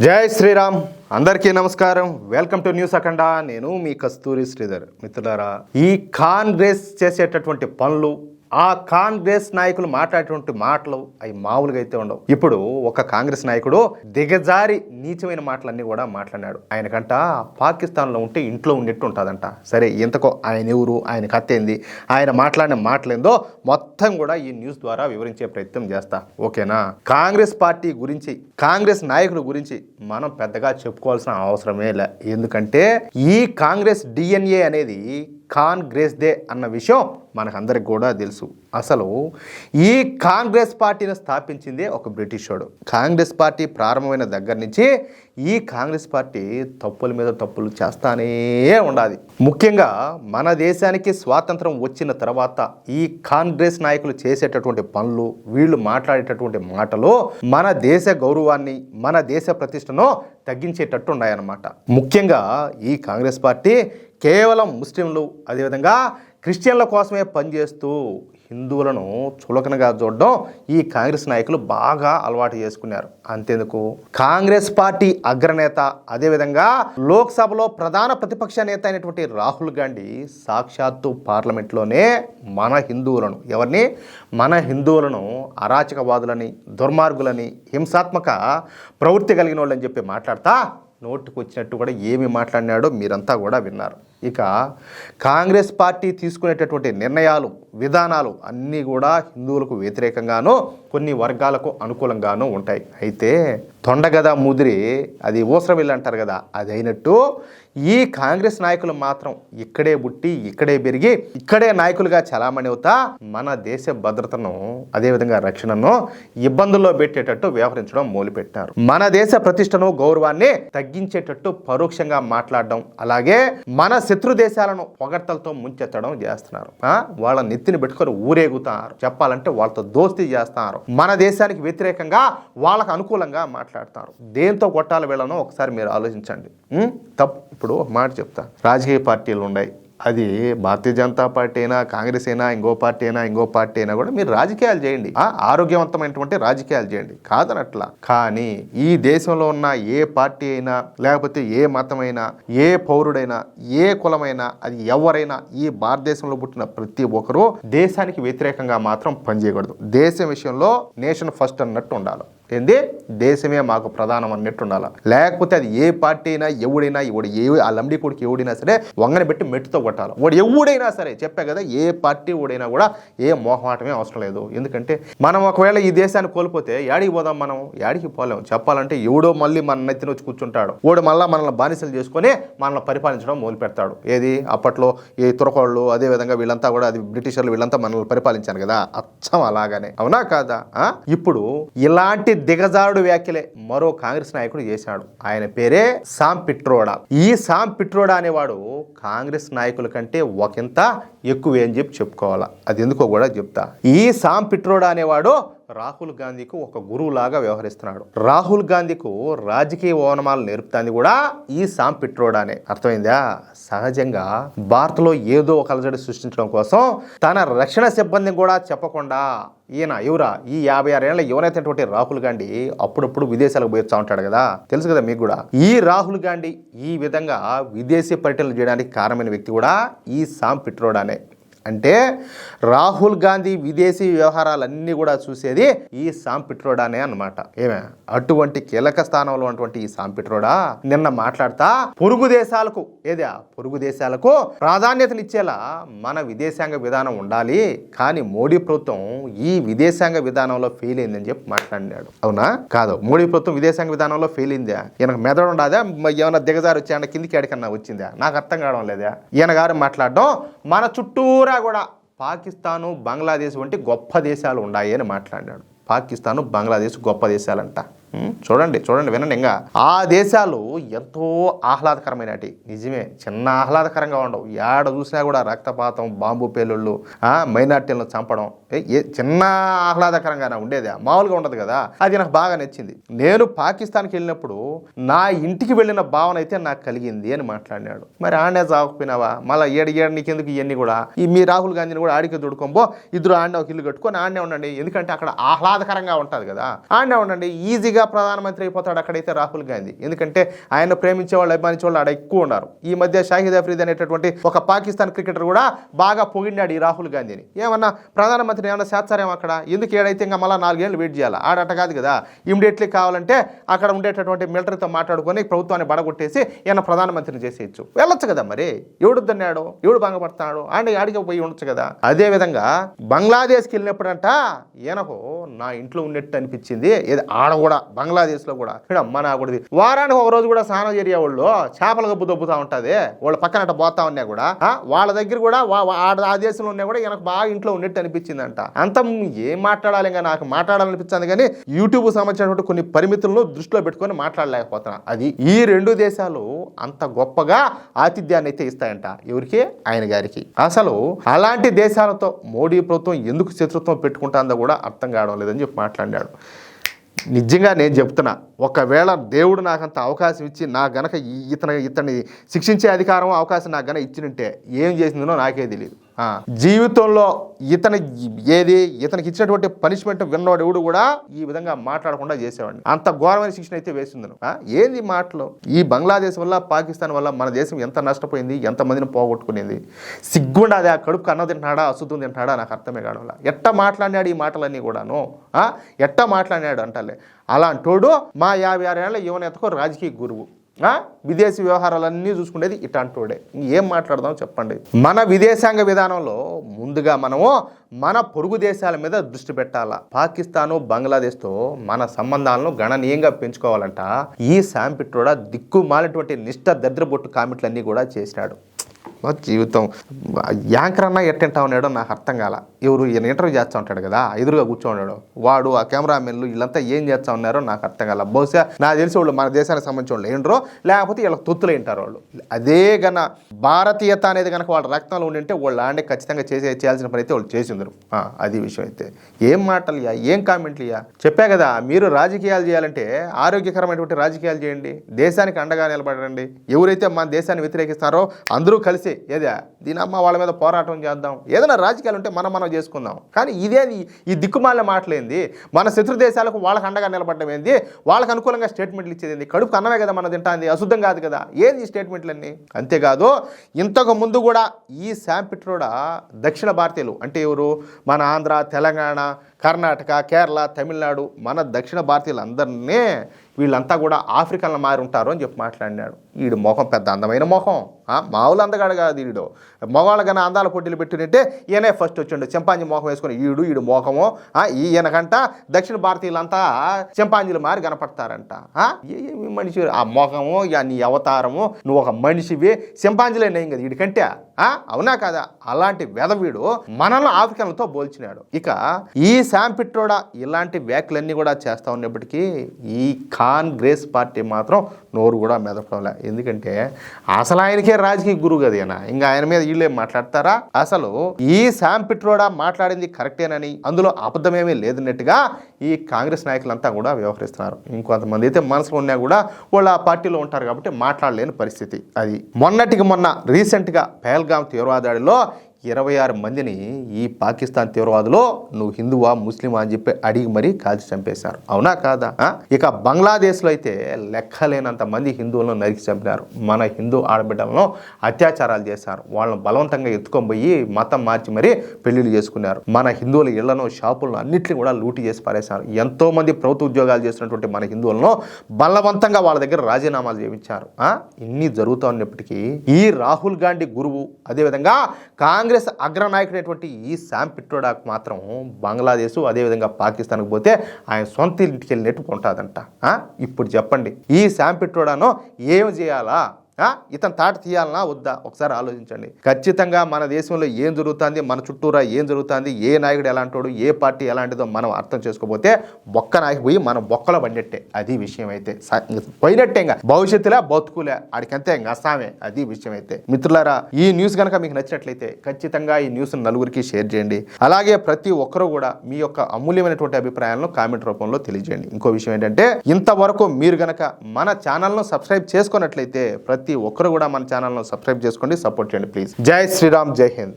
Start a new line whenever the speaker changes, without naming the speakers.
జై శ్రీరామ్. అందరికీ నమస్కారం. Welcome to news Akhanda. నేను మీ కస్తూరి శ్రీధర్. మిత్రులారా ఈ కాంగ్రెస్ చేసేటటువంటి పనులు ఆ కాంగ్రెస్ నాయకులు మాట్లాడేటువంటి మాటలు అవి మామూలుగా అయితే ఉండవు. ఇప్పుడు ఒక కాంగ్రెస్ నాయకుడు దిగజారి నీచమైన మాటలన్నీ కూడా మాట్లాడాడు ఆయనకంట పాకిస్తాన్లో ఉంటే ఇంట్లో ఉండేట్టు ఉంటుందంట. సరే ఇంతకో ఆయన ఎవరు? ఆయన కథ ఏంది? ఆయన మాట్లాడిన మాటలేందో మొత్తం కూడా ఈ న్యూస్ ద్వారా వివరించే ప్రయత్నం చేస్తా. ఓకేనా? కాంగ్రెస్ పార్టీ గురించి కాంగ్రెస్ నాయకుల గురించి మనం పెద్దగా చెప్పుకోవాల్సిన అవసరమే లే. ఎందుకంటే ఈ కాంగ్రెస్ డిఎన్ఏ అనేది కాంగ్రెస్ దే అన్న విషయం మనకందరికి కూడా తెలుసు. అసలు ఈ కాంగ్రెస్ పార్టీని స్థాపించిందే ఒక బ్రిటిషోడు. కాంగ్రెస్ పార్టీ ప్రారంభమైన దగ్గర నుంచి ఈ కాంగ్రెస్ పార్టీ తప్పుల మీద తప్పులు చేస్తానే ఉండాలి ముఖ్యంగా మన దేశానికి స్వాతంత్రం వచ్చిన తర్వాత ఈ కాంగ్రెస్ నాయకులు చేసేటటువంటి పనులు వీళ్ళు మాట్లాడేటటువంటి మాటలు మన దేశ గౌరవాన్ని మన దేశ ప్రతిష్టను తగ్గించేటట్టు ఉన్నాయన్నమాట. ముఖ్యంగా ఈ కాంగ్రెస్ పార్టీ కేవలం ముస్లింలు అదేవిధంగా క్రిస్టియన్ల కోసమే పనిచేస్తూ హిందువులను చులకనగా చూడడం ఈ కాంగ్రెస్ నాయకులు బాగా అలవాటు చేసుకున్నారు. అంతేందుకు? కాంగ్రెస్ పార్టీ అగ్రనేత అదేవిధంగా లోక్సభలో ప్రధాన ప్రతిపక్ష నేత అయినటువంటి రాహుల్ గాంధీ సాక్షాత్తు పార్లమెంట్లోనే మన హిందువులను ఎవరిని? మన హిందువులను అరాచకవాదులని దుర్మార్గులని హింసాత్మక ప్రవృత్తి కలిగిన వాళ్ళని చెప్పి మాట్లాడతా. నోటుకు వచ్చినట్టు కూడా ఏమి మాట్లాడినాడో మీరంతా కూడా విన్నారు. ఇక కాంగ్రెస్ పార్టీ తీసుకునేటటువంటి నిర్ణయాలు విధానాలు అన్నీ కూడా హిందువులకు వ్యతిరేకంగానూ కొన్ని వర్గాలకు అనుకూలంగానూ ఉంటాయి. అయితే తొండగద ముదిరి అది ఊసరవిల్లు అంటారు కదా అది అయినట్టు ఈ కాంగ్రెస్ నాయకులు మాత్రం ఇక్కడే పుట్టి ఇక్కడే పెరిగి ఇక్కడే నాయకులుగా చలామణి అవుతా మన దేశ భద్రతను అదేవిధంగా రక్షణను ఇబ్బందుల్లో పెట్టేటట్టు వ్యవహరించడం మొదలుపెట్టారు మన దేశ ప్రతిష్టను గౌరవాన్ని తగ్గించేటట్టు పరోక్షంగా మాట్లాడడం అలాగే మన శత్రు దేశాలను పొగడ్తలతో ముంచెత్తడం చేస్తున్నారు. వాళ్ళ నెత్తిని పెట్టుకొని ఊరేగుతారు. చెప్పాలంటే వాళ్ళతో దోస్తీ చేస్తున్నారు మన దేశానికి వ్యతిరేకంగా వాళ్ళకు అనుకూలంగా మాట్లాడతారు. దేంతో కొట్టాలి వీళ్ళను? ఒకసారి మీరు ఆలోచించండి. తప్పు. ఇప్పుడు ఒక మాట చెప్తా. రాజకీయ పార్టీలు ఉన్నాయి అది భారతీయ జనతా పార్టీ అయినా కాంగ్రెస్ అయినా ఇంకో పార్టీ అయినా ఇంకో పార్టీ అయినా కూడా మీరు రాజకీయాలు చేయండి. ఆ, ఆరోగ్యవంతమైనటువంటి రాజకీయాలు చేయండి. కాదనట్లా. కానీ ఈ దేశంలో ఉన్న ఏ పార్టీ అయినా లేకపోతే ఏ మతమైనా ఏ పౌరుడైనా ఏ కులమైనా అది ఎవరైనా ఈ భారతదేశంలో పుట్టిన ప్రతి ఒక్కరూ దేశానికి వ్యతిరేకంగా మాత్రం పనిచేయకూడదు. దేశం విషయంలో నేషన్ ఫస్ట్ అన్నట్టు ఉండాలి. ఏంది? దేశమే మాకు ప్రధానం అన్నట్టు ఉండాలి లేకపోతే అది ఏ పార్టీ అయినా ఎవడైనా ఎవడు ఏ ఆ లంబడి కొడుకు ఎవడైనా సరే వంగని పెట్టి మెట్టుతో కొట్టాలి. వాడు ఎవడైనా సరే చెప్పా కదా ఏ పార్టీ ఓడైనా కూడా ఏ మోహమాటమే అవసరం లేదు. ఎందుకంటే మనం ఒకవేళ ఈ దేశాన్ని కోల్పోతే యాడికి పోదాం మనం? యాడికి పోలేం. చెప్పాలంటే ఎవడో మళ్ళీ మన నెత్తిన వచ్చి కూర్చుంటాడు. వాడు మళ్ళీ మనల్ని బానిసలు చేసుకొని మనల్ని పరిపాలించడం మొదలు పెడతాడు ఏది? అప్పట్లో ఈ తురకోళ్ళు అదే విధంగా వీళ్ళంతా కూడా అది బ్రిటిషర్లు వీళ్ళంతా మనల్ని పరిపాలించారు కదా. అచ్చం అలాగానే. అవునా కాదా? ఇప్పుడు ఇలాంటి దిగజారుడు వ్యాఖ్యలే మరో కాంగ్రెస్ నాయకుడు చేశాడు. ఆయన పేరే సామ్ పిట్రోడా. ఈ సామ్ పిట్రోడా అనేవాడు కాంగ్రెస్ నాయకుల కంటే ఒకంత ఎక్కువే అని చెప్పి చెప్పుకోవాలా. అది ఎందుకో కూడా చెప్తా. ఈ సామ్ పిట్రోడా అనేవాడు రాహుల్ గాంధీకు ఒక గురువులాగా వ్యవహరిస్తున్నాడు. రాహుల్ గాంధీకు రాజకీయ ఓనమాలు నేర్పుతాంది కూడా ఈ సామ్ పిట్రోడానే. అర్థమైందా? సహజంగా భారత్లో ఏదో ఒక అలజడి సృష్టించడం కోసం తన రక్షణ సిబ్బందిని కూడా చెప్పకుండా ఈయన ఎవరా ఈ యాభై ఆరేళ్ళ యువనైతేటువంటి రాహుల్ గాంధీ అప్పుడప్పుడు విదేశాలకు పోయొచ్చా ఉంటాడు కదా? తెలుసు కదా మీకు కూడా. ఈ రాహుల్ గాంధీ ఈ విధంగా విదేశీ పర్యటనలు చేయడానికి కారణమైన వ్యక్తి కూడా ఈ సామ్ పిట్రోడానే. అంటే రాహుల్ గాంధీ విదేశీ వ్యవహారాలన్నీ కూడా చూసేది ఈ సాంపిట్రోడానే అనమాట ఏమే? అటువంటి కీలక స్థానంలో ఉన్నటువంటి ఈ సాంపిట్రోడా? నిన్న మాట్లాడతా పొరుగు దేశాలకు ఏదా పొరుగు దేశాలకు ప్రాధాన్యతనిచ్చేలా మన విదేశాంగ విధానం ఉండాలి. కానీ మోడీ ప్రభుత్వం ఈ విదేశాంగ విధానంలో ఫెయిల్ అయిందని చెప్పి మాట్లాడినాడు. అవునా? కాదు. మోడీ ప్రభుత్వం విదేశాంగ విధానంలో ఫెయిల్ అయిందా? ఈయనకు మెదడు ఉండదా? ఏమైనా దిగజారు వచ్చా కిందికి ఎక్కడికన్నా వచ్చిందా? నాకు అర్థం కావడం లేదా. ఈయన గారు మాట్లాడడం మన చుట్టూరా కూడా పాకిస్తాను బంగ్లాదేశ్ వంటి గొప్ప దేశాలు ఉన్నాయి అని మాట్లాడాడు పాకిస్తాను బంగ్లాదేశ్ గొప్ప దేశాలంట. చూడండి చూడండి వినండి. ఇంకా ఆ దేశాలు ఎంతో ఆహ్లాదకరమైనటి. నిజమే చిన్న ఆహ్లాదకరంగా ఉండవు. ఏడ చూసినా కూడా రక్తపాతం బాంబు పేలుళ్ళు ఆ, మైనార్టీలను చంపడం ఏ, చిన్న ఆహ్లాదకరంగానే ఉండేది. మామూలుగా ఉండదు కదా. అది నాకు బాగా నచ్చింది. నేను పాకిస్తాన్కి వెళ్ళినప్పుడు నా ఇంటికి వెళ్ళిన భావన అయితే నాకు కలిగింది అని మాట్లాడినాడు. మరి ఆడే చావకపోయినావా? మళ్ళీ ఏడు ఏడు నీకెందుకు ఇవన్నీ కూడా? ఈ మీ రాహుల్ గాంధీని కూడా ఆడికి దొడుకోబో ఇద్దరు ఆడే ఒక ఇల్లు కట్టుకొని ఆడనే ఉండండి. ఎందుకంటే అక్కడ ఆహ్లాదకరంగా ఉంటుంది కదా. ఆడనే ఉండండి ఈజీగా ఈజీగా ప్రధానమంత్రి అయిపోతాడు అక్కడైతే రాహుల్ గాంధీ. ఎందుకంటే ఆయన ప్రేమించే వాళ్ళు అభిమానించే వాళ్ళు ఆడ ఎక్కువ ఉన్నారు. ఈ మధ్య షాహిద్ అఫ్రీద్ అనేటటువంటి ఒక పాకిస్తాన్ క్రికెటర్ కూడా బాగా పొగిడినాడు ఈ రాహుల్ గాంధీని. ఏమన్నా ప్రధానమంత్రిని ఏమన్నా చేస్తారేమో అక్కడ? ఎందుకు ఏడైతే ఇంకా మళ్ళీ నాలుగేళ్ళు వెయిట్ చేయాలి? ఆడట కాదు కదా. ఇమీడియట్లీ కావాలంటే అక్కడ ఉండేటటువంటి మిలిటరీతో మాట్లాడుకొని ప్రభుత్వాన్ని బడగొట్టేసి ఈయన ప్రధానమంత్రిని చేసేయచ్చు. వెళ్ళొచ్చు కదా మరి. ఎవడు దన్నాడు? ఎవడు భంగపడుతున్నాడు? ఆయన ఆడికి పోయి ఉండొచ్చు కదా. అదే విధంగా బంగ్లాదేశ్కి వెళ్ళినప్పుడంట ఈయనకు నా ఇంట్లో ఉన్నట్టు అనిపించింది. ఏది ఆడ కూడా బంగ్లాదేశ్లో కూడా. ఇక్కడ అమ్మ కూడా వారానికి ఒక రోజు కూడా స్నానం చేరే వాళ్ళు చేపల గబ్బు దొబ్బుతా ఉంటుంది. వాళ్ళు పక్కన అట్ట పోతా ఉన్నా కూడా వాళ్ళ దగ్గర కూడా ఆ దేశంలో ఉన్నా కూడా ఈయనకు బాగా ఇంట్లో ఉన్నట్టు అనిపించిందంట. అంత ఏం మాట్లాడాలి ఇంకా నాకు మాట్లాడాలనిపించింది కానీ యూట్యూబ్ సంబంధించినటువంటి కొన్ని పరిమితులను దృష్టిలో పెట్టుకొని మాట్లాడలేకపోతున్నా. అది ఈ రెండు దేశాలు అంత గొప్పగా ఆతిథ్యాన్ని అయితే ఇస్తాయంట. ఎవరికి? ఆయన గారికి. అసలు అలాంటి దేశాలతో మోడీ ప్రభుత్వం ఎందుకు శత్రుత్వం పెట్టుకుంటుందో కూడా అర్థం కావడం లేదని చెప్పి మాట్లాడాడు. నిజంగా నేను చెప్తున్నా ఒకవేళ దేవుడు నాకు అంత అవకాశం ఇచ్చి నా గనక ఈ- ఇతని ఇతన్ని శిక్షించే అధికారం అవకాశం నాకు గనక ఇచ్చినంటే ఏం చేసిందో నాకే తెలియదు జీవితంలో ఇతని ఏది ఇతనికి ఇచ్చినటువంటి పనిష్మెంట్ విన్నవాడు ఎవడు కూడా ఈ విధంగా మాట్లాడకుండా చేసేవాడిని. అంత ఘోరమైన శిక్షణ అయితే వేసిందను. ఏంది మాటలు? ఈ బంగ్లాదేశ్ వల్ల పాకిస్తాన్ వల్ల మన దేశం ఎంత నష్టపోయింది ఎంతమందిని పోగొట్టుకునేది? సిగ్గుండా అది ఆ కడుపు అన్నం తింటున్నాడా అశుద్ధం తింటున్నాడా నాకు అర్థమే కావడం ఎట్ట మాట్లాడినాడు ఈ మాటలన్నీ కూడాను? ఎట్ట మాట్లాడినాడు అంటలే. అలాంటోడు మా యాభై ఆరు ఏళ్ళ యువనేతకు రాజకీయ గురువు. విదేశీ వ్యవహారాలన్నీ చూసుకునేది ఇట్లాంటోడే ఏం మాట్లాడదాం చెప్పండి. మన విదేశాంగ విధానంలో ముందుగా మనము మన పొరుగు దేశాల మీద దృష్టి పెట్టాలా? పాకిస్తాను బంగ్లాదేశ్తో మన సంబంధాలను గణనీయంగా పెంచుకోవాలంట. ఈ శాంపిట్రోడా దిక్కుమాలినటువంటి నిష్ఠ దద్రబొట్టు కామెంట్లన్నీ కూడా చేసినాడు. మా జీవితం. యాంకర్ అన్న ఎట్టంటా ఉన్నాడో నాకు అర్థం కాల. ఎవరు ఈయన ఇంటర్వ్యూ చేస్తూ ఉంటాడు కదా ఎదురుగా కూర్చోన్నాడు వాడు ఆ కెమెరామెన్లు వీళ్ళంతా ఏం చేస్తూ ఉన్నారో నాకు అర్థం కాల. బహుశా నాకు తెలిసి వాళ్ళు మన దేశానికి సంబంధించిన వాళ్ళు ఏంట్రో లేకపోతే వీళ్ళకి తొత్తులు ఏంటారు వాళ్ళు. అదే గన భారతీయత అనేది కనుక వాళ్ళ రక్తంలో ఉండింటే వాళ్ళు ఆడే ఖచ్చితంగా చేసే చేయాల్సిన పని అయితే వాళ్ళు చేసిందరు అది విషయం అయితే. ఏం మాటలు ఇయ్యా ఏం కామెంట్లు ఇయ్యా చెప్పా కదా మీరు రాజకీయాలు చేయాలంటే ఆరోగ్యకరమైనటువంటి రాజకీయాలు చేయండి. దేశానికి అండగా నిలబడండి. ఎవరైతే మన దేశాన్ని వ్యతిరేకిస్తారో అందరూ కలిసి ఏదా? దీని అమ్మ వాళ్ళ మీద పోరాటం చేద్దాం. ఏదైనా రాజకీయాలు ఉంటే మనం మనం చేసుకుందాం. కానీ ఇదేది? ఈ దిక్కుమాలిన మాటలేంది మన శత్రు దేశాలకు వాళ్ళకి అండగా నిలబడడం ఏంది? వాళ్ళకి అనుకూలంగా స్టేట్మెంట్లు ఇచ్చేది ఏంది? కడుపు అన్నమే కదా మనం తింటాంది. అశుద్ధం కాదు కదా. ఏంది ఈ స్టేట్మెంట్లన్నీ అంతేకాదు ఇంతకు ముందు కూడా ఈ శాంపిట్రోడా దక్షిణ భారతీయులు అంటే ఎవరు? మన ఆంధ్ర తెలంగాణ కర్ణాటక కేరళ తమిళనాడు మన దక్షిణ భారతీయులందరినీ వీళ్ళంతా కూడా ఆఫ్రికన్లు మారి ఉంటారు అని చెప్పి మాట్లాడినాడు. వీడు మొహం పెద్ద అందమైన మొహం. ఆ, మామూలు అందగాడు కాదు వీడు మగవాళ్ళ కన్నా అందాల పోటీలు పెట్టినట్టే ఈయనే ఫస్ట్ వచ్చిండు. చింపాంజి మొహం వేసుకుని ఈడు ఈడు మొహము ఆ, ఈయనకంట దక్షిణ భారతీయులంతా చింపాంజీలు మారి కనపడతారంట. ఆ, ఏ- ఏమి మనిషి ఆ మొహము ఇక నీ అవతారము నువ్వు ఒక మనిషివి చింపాంజీలే నేను కదా వీడికంటే ఆ, అవునా కదా? అలాంటి వెదవీడు మనల్ని ఆఫ్రికన్లతో పోల్చినాడు. ఇక ఈ శాంపిట్రోడా ఇలాంటి వ్యాఖ్యలన్నీ కూడా చేస్తూ ఉన్నప్పటికీ ఈ కాంగ్రెస్ పార్టీ మాత్రం నోరు కూడా మెదపడంలే. ఎందుకంటే అసలు ఆయనకే రాజకీయ గురువు కదా ఈయన. ఇంకా ఆయన మీద వీళ్ళేం మాట్లాడతారా? అసలు ఈ శాంపిట్రోడా మాట్లాడింది కరెక్టేనని అందులో అబద్ధమేమీ లేదన్నట్టుగా ఈ కాంగ్రెస్ నాయకులంతా కూడా వ్యవహరిస్తున్నారు. ఇంకొంతమంది అయితే మనసులో ఉన్నా కూడా వాళ్ళు ఆ పార్టీలో ఉంటారు కాబట్టి మాట్లాడలేని పరిస్థితి. అది మొన్నటికి మొన్న రీసెంట్గా పహల్గాం తీవ్రవాదాడిలో ఇరవై ఆరు మందిని ఈ పాకిస్తాన్ తీవ్రవాదులో నువ్వు హిందువా ముస్లిమా అని చెప్పి అడిగి మరీ కాల్చి చంపేశారు. అవునా కాదా? ఇక బంగ్లాదేశ్లో అయితే లెక్కలేనంత మంది హిందువులను నరికి చంపినారు. మన హిందూ ఆడబిడ్డలను అత్యాచారాలు చేశారు. వాళ్ళని బలవంతంగా ఎత్తుకొని పోయి మతం మార్చి మరీ పెళ్ళిళ్ళు చేసుకున్నారు. మన హిందువుల ఇళ్ళను షాపులను అన్నింటినీ కూడా లూటి చేసి పారేశారు. ఎంతో మంది ప్రభుత్వ ఉద్యోగాలు చేసినటువంటి మన హిందువులను బలవంతంగా వాళ్ళ దగ్గర రాజీనామాలు చేయించారు. ఇన్ని జరుగుతూ ఉన్నప్పటికీ ఈ రాహుల్ గాంధీ గురువు అదేవిధంగా కాంగ్రెస్ అగ్రనాయకుడైనటువంటి ఈ శామ్ పిట్రోడాకు మాత్రం బంగ్లాదేశ్ అదేవిధంగా పాకిస్తాన్కి పోతే ఆయన సొంత ఇంటికి వెళ్ళినట్టు ఉంటుందంట ఇప్పుడు చెప్పండి ఈ శామ్ పిట్రోడాను ఏం చేయాలా? ఇతను తాట తీయాలనా వద్దా? ఒకసారి ఆలోచించండి. ఖచ్చితంగా మన దేశంలో ఏం జరుగుతుంది? మన చుట్టూరా ఏం జరుగుతుంది? ఏ నాయకుడు ఎలాంటోడు? ఏ పార్టీ ఎలాంటిదో మనం అర్థం చేసుకోకపోతే బొక్క నాయకు పోయి మనం బొక్కలో పడినట్టే. అది విషయం అయితే. పోయినట్టే ఇంకా. భవిష్యత్తులో బతుకులే. ఆడికంతే ఇంకా అస్సామే. అది విషయం అయితే. మిత్రులారా ఈ న్యూస్ కనుక మీకు నచ్చినట్లయితే ఖచ్చితంగా ఈ న్యూస్ నలుగురికి షేర్ చేయండి. అలాగే ప్రతి ఒక్కరూ కూడా మీ యొక్క అమూల్యమైనటువంటి అభిప్రాయాలను కామెంట్ రూపంలో తెలియజేయండి. ఇంకో విషయం ఏంటంటే ఇంతవరకు మీరు గనక మన ఛానల్ను సబ్స్క్రైబ్ చేసుకున్నట్లయితే ప్రతి ప్రతి ఒక్కరు కూడా మన ఛానల్ను సబ్స్క్రైబ్ చేసుకోండి సపోర్ట్ చేయండి ప్లీజ్. జై శ్రీరామ్ జై హింద్.